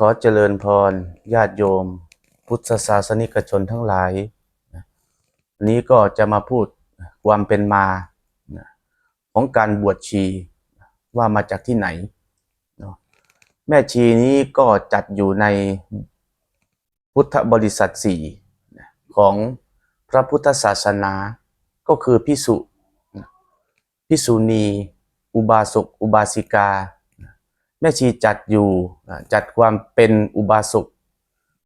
ขอเจริญพรญาติโยม พุทธศาสนิกชนทั้งหลายนะวันนี้ก็จะมาพูดความเป็นมาของการบวชชีว่ามาจากที่ไหน แม่ชีนี้ก็จัดอยู่ในพุทธบริษัทสี่ของพระพุทธศาสนาก็คือพิสุพิสุณี อุบาสกอุบาสิกา แม่ชีจัดอยู่จัดความเป็นอุบาสก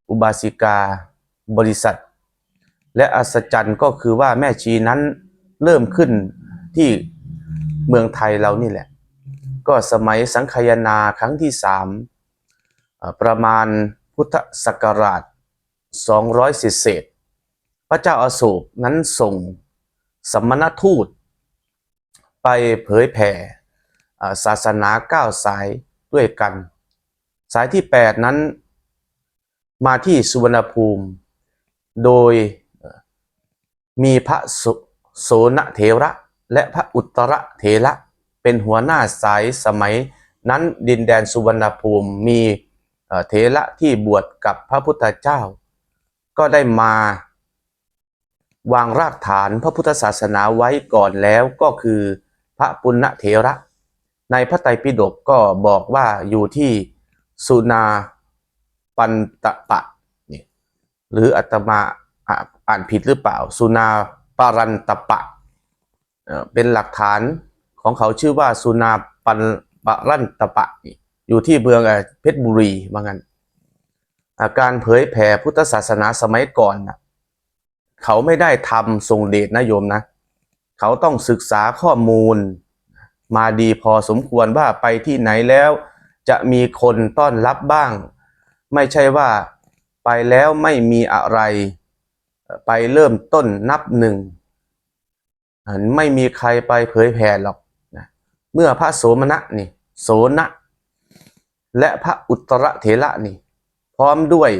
อุบาสิกาบริษัท และอัศจรรย์ก็คือว่าแม่ชีนั้นเริ่มขึ้นที่เมืองไทยเรานี่แหละ ก็สมัยสังคยนาครั้งที่สามประมาณพุทธศักราช 200เศษพระเจ้าอาโศกนั้นส่งสมณทูต ไปเผยแผ่ศาสนาเก้าสาย ด้วยกัน สายที่ 8 นั้น มาที่สุวรรณภูมิ โดยมีพระโสนเถระและพระอุตรเถระเป็นหัวหน้าสายสมัยนั้นดินแดนสุวรรณภูมิมีเอ่อเถระที่บวชกับพระพุทธเจ้า ก็ได้มาวางรากฐานพระพุทธศาสนาไว้ก่อนแล้วก็คือพระปุณณเถระ ในพระไตรปิฎกก็บอกว่าอยู่ที่สุนาปันตะปะนี่หรืออาตมาอ่านผิดหรือเปล่า สุนาปารันตะปะเป็นหลักฐานของเขาชื่อว่าสุนาปันปรันตะปะนี่อยู่ที่เมืองเพชรบุรีว่างั้นาการเผยแผ่พุทธศาสนาสมัยก่อนนะเขาไม่ได้ทำทรงเดชนะโยมนะ เขาต้องศึกษาข้อมูล มาดีพอสมควรว่าไปที่ไหนแล้ว จะมีคนต้อนรับบ้าง ไม่ใช่ว่าไปแล้วไม่มีอะไร ไปเริ่มต้นนับหนึ่งไม่มีใครไปเผยแผ่หรอกนะเมื่อพระโสมณะนี่โสนะ และพระอุตรเถระนี่ พร้อมด้วย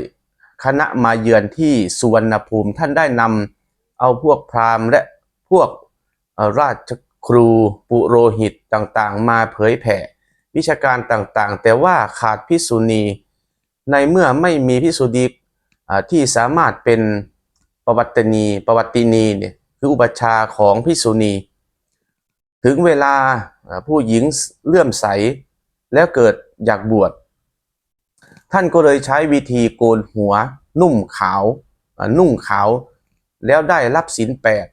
คณะมาเยือนที่สุวรรณภูมิท่านได้นำเอาพวกพราหมณ์และพวกราช ครูปุโรหิตต่างๆ มาเผยแผ่ วิชาการต่างๆ แต่ว่าขาดพิกษุณีในเมื่อไม่มีพิกษุณีที่สามารถเป็นประวัตินีประวัตินีเนี่ยคืออุปชาของพิกษุณี ถึงเวลาผู้หญิงเลื่อมใสแล้วเกิดอยากบวช ท่านก็เลยใช้วิธีโกนหัวนุ่มขาวนุ่งขาว แล้วได้รับศีลแปด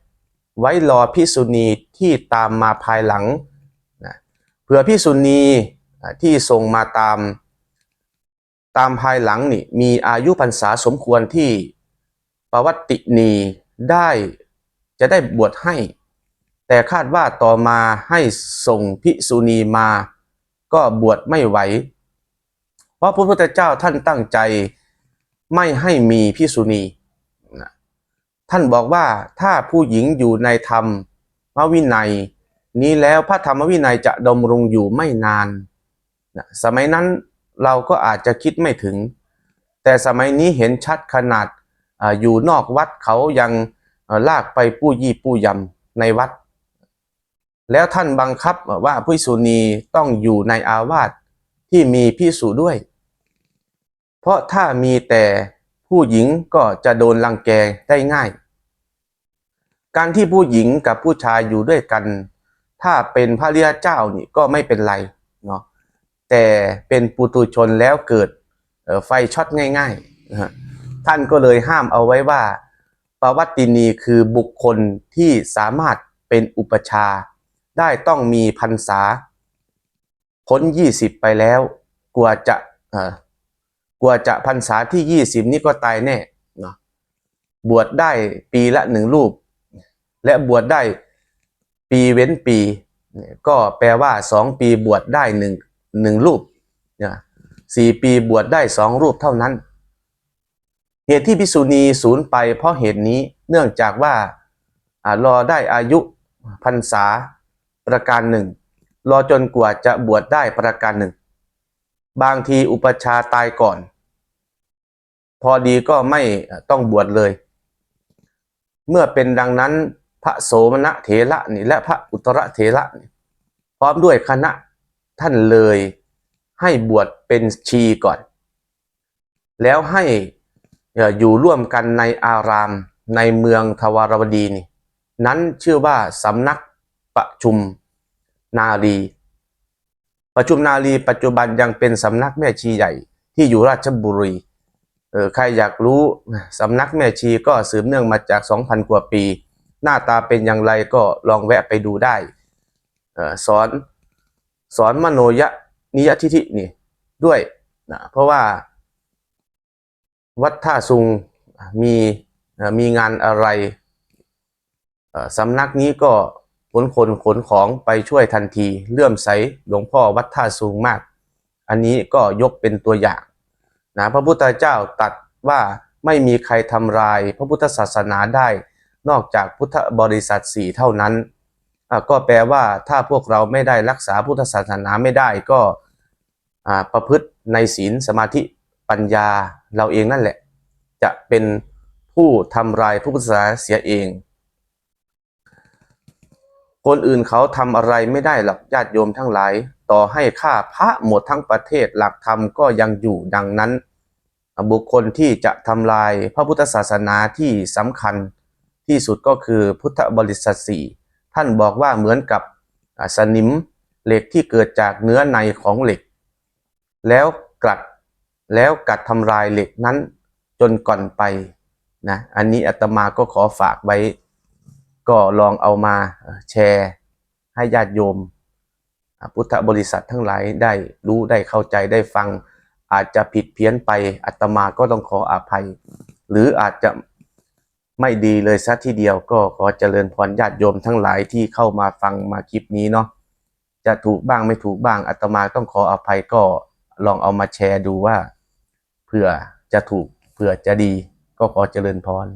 ไว้รอพิกษุณีที่ตามมาภายหลังนะเผื่อพิกษุณีที่ส่งมาตาม ตามภายหลังนี่มีอายุพรรษาสมควรที่ปวัตตินีได้จะได้บวชให้ แต่คาดว่าต่อมาให้ส่งภิกษุณีมา ก็บวชไม่ไหว เพราะพระพุทธเจ้าท่านตั้งใจไม่ให้มีภิกษุณี ท่านบอกว่าถ้าผู้หญิงอยู่ในธรรมมวินัย นี้แล้วพระธรรมวินัยจะดำรงอยู่ไม่นานนะสมัยนั้นเราก็อาจจะคิดไม่ถึง แต่สมัยนี้เห็นชัดขนาดออยู่นอกวัดเขายังลากไปปู้ยี่ปู้ยำในวัด แล้วท่านบังคับว่าผู้สุณีต้องอยู่ในอาวาสที่มีพิสุด้วย เพราะถ้ามีแต่ ผู้หญิงก็จะโดนรังแกได้ง่าย การที่ผู้หญิงกับผู้ชายอยู่ด้วยกัน ถ้าเป็นพระเรียเจ้านี่ก็ไม่เป็นไรเนาะแต่เป็นปุตุชนแล้วเกิดไฟช็อตง่ายๆ ท่านก็เลยห้ามเอาไว้ว่าปวัตินีคือบุคคลที่สามารถเป็นอุปชา ได้ต้องมีพรรษาพ้นยี่สิบไปแล้ว กว่าจะ กว่าจะพรรษาที่ยี่สิบนี้ก็ตายแน่เนาะบวชได้ปีละหนึ่งรูป และบวชได้ปีเว้นปี ก็แปลว่าสองปีบวชได้หนึ่งหนึ่งรูปเนี่ยสี่ปีบวชได้สองรูปเท่านั้น เหตุที่พิกษุณีสูญไปเพราะเหตุนี้เนื่องจากว่าอรอได้อายุพรรษาประการหนึ่งรอจนกว่าจะบวชได้ประการหนึ่ง บางทีอุปชาตายก่อน พอดีก็ไม่ต้องบวชเลย เมื่อเป็นดังนั้นพระโสมณเถระนี่และพระอุตรเถระนี่พร้อมด้วยคณะท่านเลยให้บวชเป็นชีก่อน แล้วให้เอ่ออยู่ร่วมกันในอารามในเมืองทวารวดีนี่นั้นชื่อว่าสำนักประชุมนารีประชุมนารีปัจจุบันยังเป็นสำนักแม่ชีใหญ่ที่อยู่ราชบุรี เออใครอยากรู้สำนักแม่ชีก็สืบเนื่องมาจาก 2,000 กว่าปี หน้าตาเป็นอย่างไรก็ลองแวะไปดูได้เออสอนสอนมโนยะนิยทิฐินี่ด้วยนะเพราะว่า วัดท่าซุงมีมีงานอะไรสำนักนี้ก็ขนคนขนของไปช่วยทันที เลื่อมใสหลวงพ่อวัดท่าซุงมาก อันนี้ก็ยกเป็นตัวอย่าง นะพระพุทธเจ้าตัดว่าไม่มีใครทำลายพระพุทธศาสนาได้ นอกจากพุทธบริษัทสี่เท่านั้น ก็แปลว่าถ้าพวกเราไม่ได้รักษาพุทธศาสนาไม่ได้ก็ประพฤติในศีลสมาธิปัญญาเราเองนั่นแหละ จะเป็นผู้ทำลายพระพุทธศาสนาเสียเอง คนอื่นเขาทำอะไรไม่ได้หรอกญาติโยมทั้งหลาย ต่อให้ฆ่าพระหมดทั้งประเทศหลักธรรมก็ยังอยู่ดังนั้น บุคคลที่จะทำลายพระพุทธศาสนาที่สำคัญที่สุดก็คือพุทธบริษัทสี่ท่านบอกว่าเหมือนกับสนิมเหล็กที่เกิดจากเนื้อในของเหล็ก แล้วกัดแล้วกัดทำลายเหล็กนั้นจนก่อนไปนะอันนี้อาตมาก็ขอฝากไว้ ก็ลองเอามาแชร์ให้ญาติโยม พุทธบริษัททั้งหลายได้รู้ได้เข้าใจได้ฟัง อาจจะผิดเพี้ยนไปอาตมาก็ต้องขออภัย หรืออาจจะไม่ดีเลยซะทีเดียวก็ขอเจริญพรญาติโยมทั้งหลายที่เข้ามาฟังมาคลิปนี้เนาะจะถูกบ้างไม่ถูกบ้างอาตมาต้องขออภัยก็ลองเอามาแชร์ดูว่าเผื่อจะถูกเผื่อจะดีก็ขอเจริญพร